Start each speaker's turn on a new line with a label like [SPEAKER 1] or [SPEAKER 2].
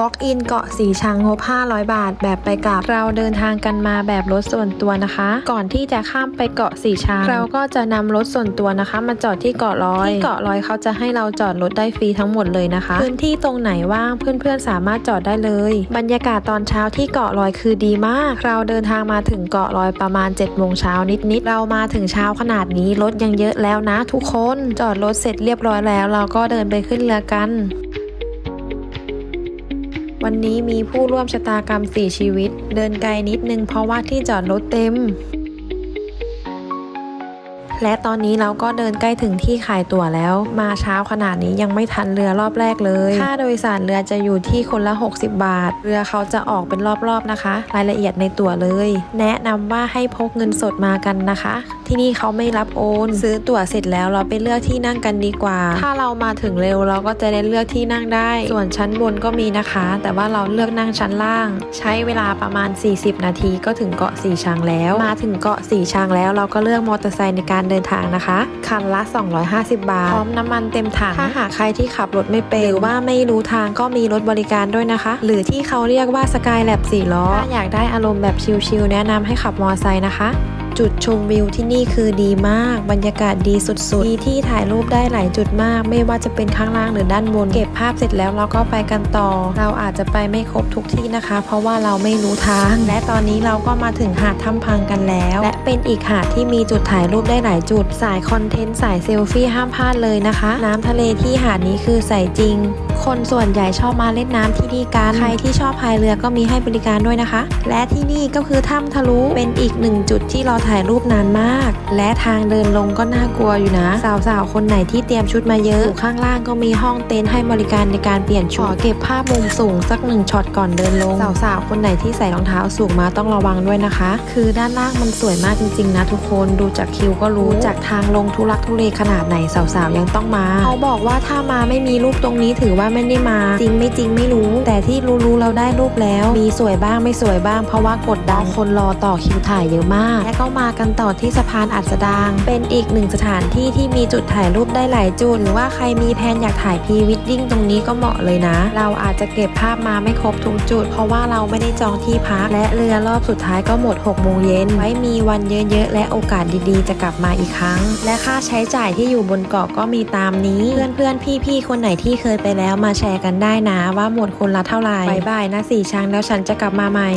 [SPEAKER 1] Walk in เกาะสีชังงบ 500 บาท แบบไปกลับ เราเดินทางกันมาแบบรถส่วนตัวนะคะ ก่อนที่จะข้ามไปเกาะสีชังเราก็จะนำรถส่วนตัวนะคะ มาจอดที่เกาะลอยที่เกาะลอยเขาจะให้เราจอดรถได้ฟรีทั้งหมดเลยนะคะ พื้นที่ตรงไหนว่างเพื่อนๆสามารถจอดได้เลย บรรยากาศตอนเช้าที่เกาะลอยคือดีมาก เราเดินทางมาถึงเกาะลอยประมาณ7โมงเช้านิดๆเรามาถึงเช้าขนาดนี้รถยังเยอะแล้วนะ ทุกคนจอดรถเสร็จเรียบร้อยแล้ว เราก็เดินไปขึ้นเรือกัน วันนี้มีผู้ร่วมชะตากรรม 4 ชีวิต เดินไกลนิดนึงเพราะว่าที่จอดรถเต็ม และตอนนี้เราก็เดินใกล้ถึงที่ขายตั๋วแล้ว มาเช้าขนาดนี้ยังไม่ทันเรือรอบแรกเลย ค่าโดยสารเรือจะอยู่ที่คนละ 60 บาท เรือเขาจะออกเป็นรอบๆนะคะ รายละเอียดในตั๋วเลย แนะนำว่าให้พกเงินสดมากันนะคะ ที่นี่เขาไม่รับโอน ซื้อตั๋วเสร็จแล้วเราไปเลือกที่นั่งกันดีกว่า ถ้าเรามาถึงเร็วเราก็จะได้เลือกที่นั่งได้ ส่วนชั้นบนก็มีนะคะ แต่ว่าเราเลือกนั่งชั้นล่าง ใช้เวลาประมาณ 40 นาทีก็ถึงเกาะสีชังแล้ว มาถึงเกาะสีชังแล้วเราก็เลือกมอเตอร์ไซค์ในการเดินทางนะคะ คันละ 250 บาท พร้อมน้ำมันเต็มถัง ถ้าหากใครที่ขับรถไม่เป็นหรือว่าไม่รู้ทางก็มีรถบริการด้วยนะคะ หรือที่เขาเรียกว่าสกายแลบ4ล้อ ถ้าอยากได้อารมณ์แบบชิลๆแนะนำให้ขับมอเตอร์ไซค์นะคะ จุดชมวิวที่นี่คือดีมาก บรรยากาศดีสุดๆมีที่ถ่ายรูปได้หลายจุดมาก ไม่ว่าจะเป็นข้างล่างหรือด้านบน เก็บภาพเสร็จแล้วเราก็ไปกันต่อ เราอาจจะไปไม่ครบทุกที่นะคะ เพราะว่าเราไม่รู้ทาง และตอนนี้เราก็มาถึงหาดถ้ำพังกันแล้ว และเป็นอีกหาดที่มีจุดถ่ายรูปได้หลายจุด สายคอนเทนต์สายเซลฟี่ห้ามพลาดเลยนะคะ น้ำทะเลที่หาดนี้คือใสจริง คนส่วนใหญ่ชอบมาเล่นน้ำที่นี่กัน ใครที่ชอบพายเรือก็มีให้บริการด้วยนะคะ และที่นี่ก็คือถ้ำทะลุเป็นอีกหนึ่งจุดที่เราถ่ายรูปนานมาก และทางเดินลงก็น่ากลัวอยู่นะ สาวๆ คนไหนที่เตรียมชุดมาเยอะข้างล่างก็มีห้องเต็นท์ให้บริการในการเปลี่ยนชุดขอเก็บภาพมุมสูงสักหนึ่งช็อตก่อนเดินลง สาวๆ คนไหนที่ใส่รองเท้าสูงมาต้องระวังด้วยนะคะ คือด้านล่างมันสวยมากจริงๆนะทุกคนดูจากคิวก็รู้จากทางลงทุลักทุเลขนาดไหนสาวๆ ยังต้องมาเขาบอกว่าถ้ามาไม่มีรูปตรงนี้ถือว่าไม่ได้มา จริงไม่จริงไม่รู้ แต่ที่รู้ๆเราได้รูปแล้ว มีสวยบ้างไม่สวยบ้างเพราะว่ากดดันคนรอต่อคิวถ่ายเยอะมากและก็มากันต่อที่สะพานอัสดาง เป็นอีกหนึ่งสถานที่ที่มีจุดถ่ายรูปได้หลายจุดหรือว่าใครมีแผนอยากถ่ายพรีวิดดิ้งตรงนี้ก็เหมาะเลยนะ เราอาจจะเก็บภาพมาไม่ครบทุกจุด เพราะว่าเราไม่ได้จองที่พัก และเรือรอบสุดท้ายก็หมด6โมงเย็นไว้มีวันเยอะๆ และโอกาสดีๆ จะกลับมาอีกครั้ง และค่าใช้จ่ายที่อยู่บนเกาะก็มีตามนี้ เพื่อนๆพี่ๆคนไหนที่เคยไปแล้วมาแชร์กันได้นะ ว่าหมดคนละเท่าไหร่บายบายนะสี่ช้างแล้วฉันจะกลับมาใหม่